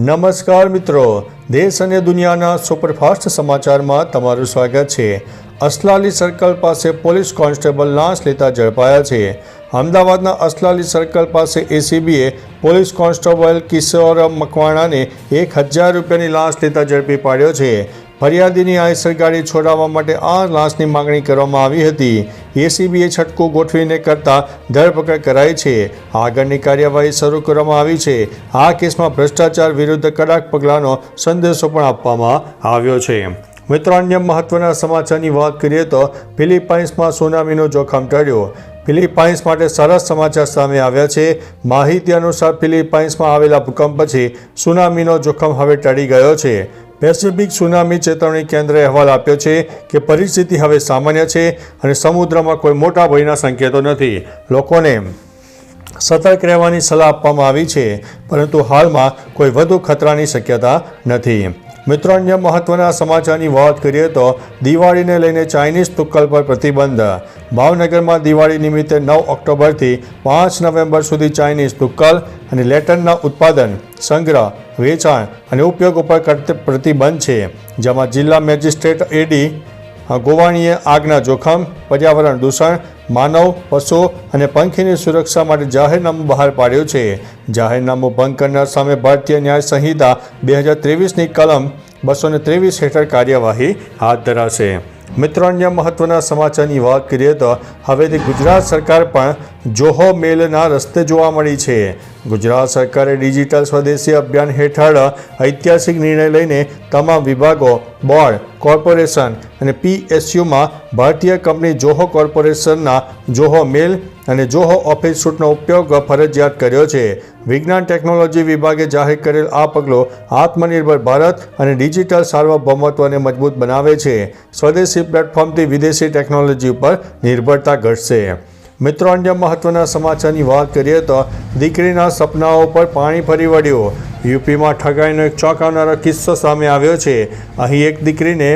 નમસ્કાર મિત્રો. દેશ અને દુનિયાના સુપરફાસ્ટ સમાચારમાં તમારું સ્વાગત છે. અસલાલી સર્કલ પાસે પોલીસ કોન્સ્ટેબલ લાંચ લેતા ઝડપાયા છે. અમદાવાદના અસલાલી સર્કલ પાસે એસીબીએ પોલીસ કોન્સ્ટેબલ કિશોર મકવાણાને એક હજાર રૂપિયાની લાંચ લેતા ઝડપી પાડ્યો છે. ફરિયાદીની આઈસર ગાડી છોડાવવા માટે આ લાશની માંગણી કરવામાં આવી હતી. એસીબીએ છટકો ગોઠવીને કરતા ધરપકડ કરાઈ છે. આગળની કાર્યવાહી શરૂ કરવામાં આવી છે. આ કેસમાં ભ્રષ્ટાચાર વિરુદ્ધ કડક પગલાંનો સંદેશો પણ આપવામાં આવ્યો છે. મિત્રો, અન્ય મહત્વના સમાચારની વાત કરીએ તો ફિલિપાઇન્સમાં સુનામીનો જોખમ ટળ્યો. ફિલિપાઇન્સ માટે સરસ સમાચાર સામે આવ્યા છે. માહિતી અનુસાર ફિલિપાઇન્સમાં આવેલા ભૂકંપ પછી સુનામીનો જોખમ હવે ટળી ગયો છે. પેસિફિક સુનામી ચેતવણી કેન્દ્રે અહેવાલ આપ્યો છે કે પરિસ્થિતિ હવે સામાન્ય છે અને સમુદ્રમાં કોઈ મોટા ભયના સંકેતો નથી. લોકોને સતર્ક રહેવાની સલાહ આપવામાં આવી છે, પરંતુ હાલમાં કોઈ વધુ ખતરાની શક્યતા નથી. મિત્રો, અન્ય મહત્વના સમાચારની વાત કરીએ તો દિવાળીને લઈને ચાઇનીઝ તુક્કલ પર પ્રતિબંધ. ભાવનગરમાં દિવાળી નિમિત્તે નવ ઓક્ટોબરથી પાંચ નવેમ્બર સુધી ચાઇનીઝ તુક્કલ અને લેટનના ઉત્પાદન, સંગ્રહ, વેચાણ અને ઉપયોગ ઉપર પ્રતિબંધ છે, જેમાં જિલ્લા મેજિસ્ટ્રેટ એડી ગોવાણીએ આગના જોખમ, પર્યાવરણ દૂષણ, માનવ, પશુ અને પંખીની સુરક્ષા માટે જાહેરનામું બહાર પાડ્યું છે. જાહેરનામું ભંગ કરનાર સામે ભારતીય ન્યાય સંહિતા બે હજાર ત્રેવીસની કલમ બસો ત્રેવીસ હેઠળ કાર્યવાહી હાથ ધરાશે. મિત્રો, અન્ય મહત્વના સમાચારની વાત કરીએ તો હવેથી ગુજરાત સરકાર પણ જોહો મેલના રસ્તે જોવા મળી છે. ગુજરાત સરકારે ડિજિટલ સ્વદેશી અભિયાન હેઠળ ઐતિહાસિક નિર્ણય લઈને તમામ વિભાગો, બોર્ડ, કોર્પોરેશન અને પીએસયુમાં ભારતીય કંપની જોહો કોર્પોરેશનના જોહો મેલ અને જોહો ઓફિસ સૂટનો ઉપયોગ ફરજિયાત કર્યો છે, વિજ્ઞાન ટેકનોલોજી વિભાગે જાહેર કરેલ આ પગલું આત્મનિર્ભર ભારત અને ડિજિટલ સાર્વભૌમત્વને મજબૂત બનાવે છે. સ્વદેશી પ્લેટફોર્મથી વિદેશી ટેકનોલોજી ઉપર નિર્ભરતા ઘટશે. મિત્રો, અન્ય મહત્વના સમાચારની વાત કરીએ તો દીકરીના સપનાઓ પર પાણી ફરી વળ્યું. યુપીમાં ઠગાઈનો એક ચોંકાવનારો કિસ્સો સામે આવ્યો છે. અહીં એક દીકરીને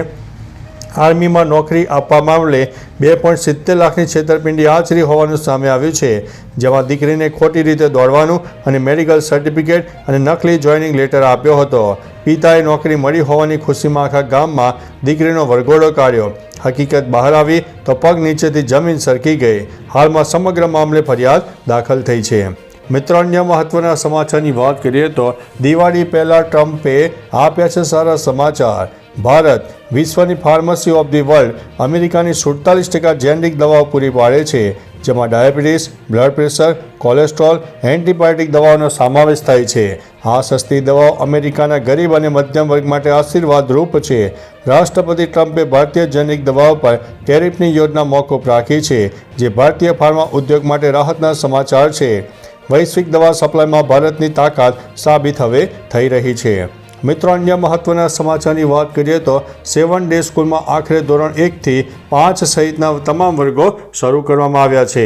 આર્મીમાં નોકરી આપવા મામલે બે પોઈન્ટ સિત્તેર લાખની છેતરપિંડી આચરી હોવાનું સામે આવ્યું છે, જેમાં દીકરીને ખોટી રીતે દોડવાનું અને મેડિકલ સર્ટિફિકેટ અને નકલી જોઈનિંગ લેટર આપ્યો હતો. પિતાએ નોકરી મળી હોવાની ખુશીમાં આખા ગામમાં દીકરીનો વરઘોડો કાઢ્યો. હકીકત બહાર આવી તો પગ નીચેથી જમીન સરકી ગઈ. હાલમાં સમગ્ર મામલે ફરિયાદ દાખલ થઈ છે. મિત્રો, અન્ય મહત્વના સમાચારની વાત કરીએ તો દિવાળી પહેલાં ટ્રમ્પે આપ્યા છે સારા સમાચાર. ભારત વિશ્વની ફાર્મસી ઓફ ધી વર્લ્ડ અમેરિકાની સુડતાલીસ ટકા જેનરિક દવાઓ પૂરી પાડે છે, જેમાં diabetes, blood pressure, cholesterol, antibiotic દવાઓનો સમાવેશ થાય છે. આ સસ્તી દવાઓ અમેરિકાના ગરીબ અને મધ્યમ વર્ગ માટે આશીર્વાદરૂપ છે. રાષ્ટ્રપતિ ટ્રમ્પે ભારતીય જેનરિક દવાઓ પર ટેરિફની યોજના મોકૂફ રાખી છે, જે ભારતીય ફાર્મા ઉદ્યોગ માટે રાહતના સમાચાર છે. વૈશ્વિક દવા સપ્લાયમાં ભારતની તાકાત સાબિત હવે થઈ રહી છે. મિત્રો, અન્ય મહત્વના સમાચારની વાત કરીએ તો સેવન ડે સ્કૂલમાં આખરે ધોરણ એકથી પાંચ સહિતના તમામ વર્ગો શરૂ કરવામાં આવ્યા છે.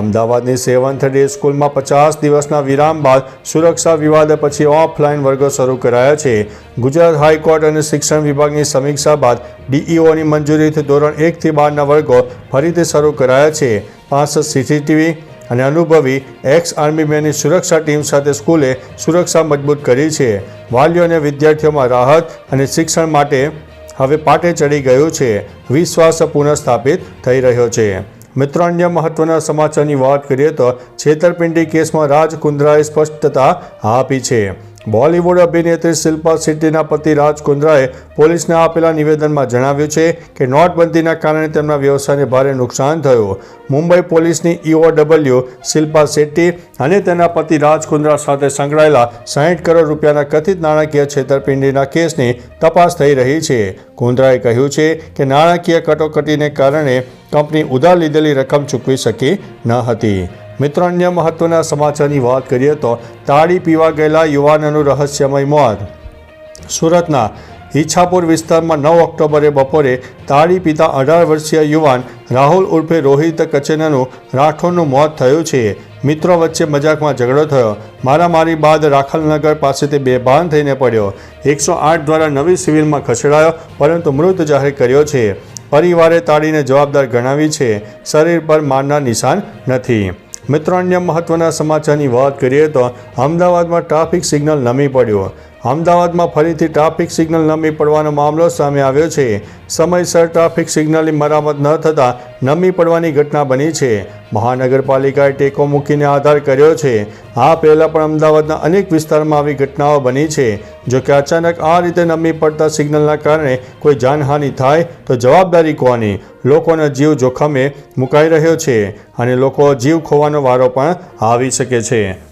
અમદાવાદની સેવન્થ ડે સ્કૂલમાં પચાસ દિવસના વિરામ બાદ સુરક્ષા વિવાદ પછી ઓફલાઈન વર્ગો શરૂ કરાયા છે. ગુજરાત હાઈકોર્ટ અને શિક્ષણ વિભાગની સમીક્ષા બાદ ડીઈઓની મંજૂરીથી ધોરણ એકથી બારના વર્ગો ફરીથી શરૂ કરાયા છે. પાંચ સીસીટીવી અને અનુભવી એક્સ આર્મીમેનની સુરક્ષા ટીમ સાથે સ્કૂલે સુરક્ષા મજબૂત કરી છે. વાલીઓ અને વિદ્યાર્થીઓમાં રાહત અને શિક્ષણ માટે હવે પાટે ચડી ગયું છે. વિશ્વાસ પુનઃસ્થાપિત થઈ રહ્યો છે. મિત્રો, અન્ય મહત્વના સમાચારની વાત કરીએ તો છેતરપિંડી કેસમાં રાજ કુંદ્રાએ સ્પષ્ટતા આપી છે. બોલિવૂડ અભિનેત્રી શિલ્પા શેટ્ટીના પતિ રાજ કુંદ્રાએ પોલીસને આપેલા નિવેદનમાં જણાવ્યું છે કે નોટબંધીના કારણે તેમના વ્યવસાયને ભારે નુકસાન થયું. મુંબઈ પોલીસની ઈઓડબલ્યુ શિલ્પા શેટ્ટી અને તેના પતિ રાજ કુંદ્રા સાથે સંકળાયેલા સાહીઠ કરોડ રૂપિયાના કથિત નાણાકીય છેતરપિંડીના કેસની તપાસ થઈ રહી છે. કુંદ્રાએ કહ્યું છે કે નાણાકીય કટોકટીને કારણે કંપની ઉધાર લીધેલી રકમ ચૂકવી શકી ન હતી. મિત્રો, અન્ય મહત્વના સમાચારની વાત કરીએ તો તાળી પીવા ગયેલા યુવાનનું રહસ્યમય મોત. સુરતના ઈચ્છાપુર વિસ્તારમાં નવ ઓક્ટોબરે બપોરે તાળી પીતા અઢાર વર્ષીય યુવાન રાહુલ ઉર્ફે રોહિત કચેનાનું રાઠોડનું મોત થયું છે. મિત્રો, વચ્ચે મજાકમાં ઝઘડો થયો. મારામારી બાદ રાખલનગર પાસેથી બેભાન થઈને પડ્યો. એકસો આઠ દ્વારા નવી સિવિલમાં ખસેડાયો, પરંતુ મૃત જાહેર કર્યો છે. પરિવારે તાળીને જવાબદાર ગણાવી છે. શરીર પર મારના નિશાન નથી. મિત્રો અન્ય મહત્વના સમાચારની વાત કરીએ તો અમદાવાદમાં ટ્રાફિક સિગ્નલ નમી પડ્યો. અમદાવાદમાં ફરીથી ટ્રાફિક સિગ્નલ નમી પડવાનો મામલો સામે આવ્યો છે. સમયસર ટ્રાફિક સિગ્નલની મરામત ન થતાં નમી પડવાની ઘટના બની છે. મહાનગરપાલિકાએ ટેકો મૂકીને આધાર કર્યો છે. આ પહેલાં પણ અમદાવાદના અનેક વિસ્તારમાં આવી ઘટનાઓ બની છે. જો કે અચાનક આ રીતે નમી પડતા સિગ્નલના કારણે કોઈ જાનહાનિ થાય તો જવાબદારી કોની? લોકોનો જીવ જોખમે મુકાઈ રહ્યો છે અને લોકો જીવ ખોવાનો વારો પણ આવી શકે છે.